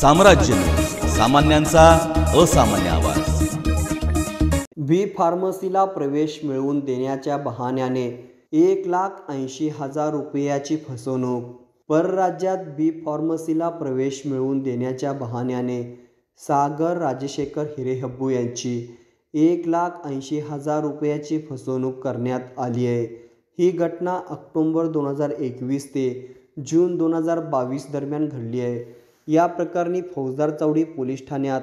साम्राज्य. सामान्यांचा असामान्य आवाज. बी फार्मसीला प्रवेश मिळवून देण्याच्या बहाण्याने एक लाख ऐंशी हजार रुपयाची फसवणूक. परराज्यात बी फार्मसीला प्रवेश मिळवून देण्याच्या बहाण्याने सागर राजशेखर हिरेहब्बू यांची एक लाख ऐंशी हजार रुपयाची फसवणूक करण्यात आली आहे. ही घटना ऑक्टोंबर दोन हजार एकवीस ते जून दोन हजार बावीस दरम्यान घडली आहे. या प्रकरणी फौजदार चौडी पोलीस ठाण्यात.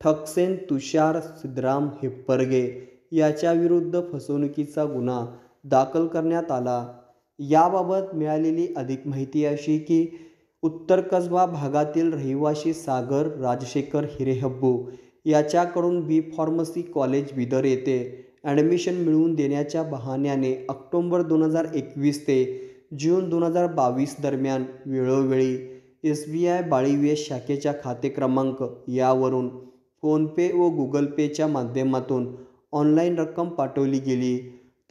ठकसेन तुषार सिद्धराम हिप्परगे याच्याविरुद्ध फसवणुकीचा गुन्हा दाखल करण्यात आला. याबाबत मिळालेली अधिक माहिती अशी की उत्तर कसबा भागातील रहिवासी सागर राजशेखर हिरेहब्बू याच्याकडून बी फार्मसी कॉलेज बिदर येथे ॲडमिशन मिळवून देण्याच्या बहाण्याने ऑक्टोंबर दोन हजार एकवीस ते जून दोन हजार बावीस दरम्यान वेळोवेळी एस बी आय बाळीवेश शाखेच्या खाते क्रमांक यावरून फोनपे व गुगल पेच्या माध्यमातून ऑनलाईन रक्कम पाठवली गेली.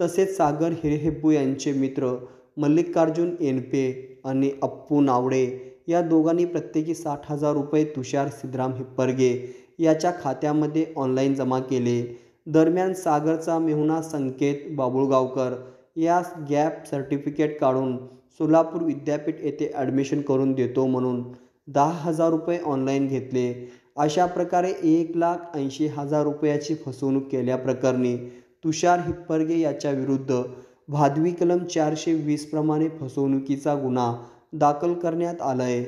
तसेच सागर हिरेहेब्बू यांचे मित्र मल्लिकार्जुन एनपे आणि अप्पू नावडे या दोघांनी प्रत्येकी साठ हजार रुपये तुषार सिद्धराम हिप्परगे याच्या खात्यामध्ये ऑनलाईन जमा केले. दरम्यान सागरचा मेहुणा संकेत बाबुळगावकर यास गॅप सर्टिफिकेट काढून सोलापूर विद्यापीठ येथे ॲडमिशन करून देतो म्हणून दहा हजार रुपये ऑनलाईन घेतले. अशा प्रकारे एक लाख ऐंशी हजार रुपयाची फसवणूक केल्याप्रकरणी तुषार हिप्परगे याच्या विरुद्ध भादवी कलम चारशे वीसप्रमाणे फसवणुकीचा गुन्हा दाखल करण्यात आला आहे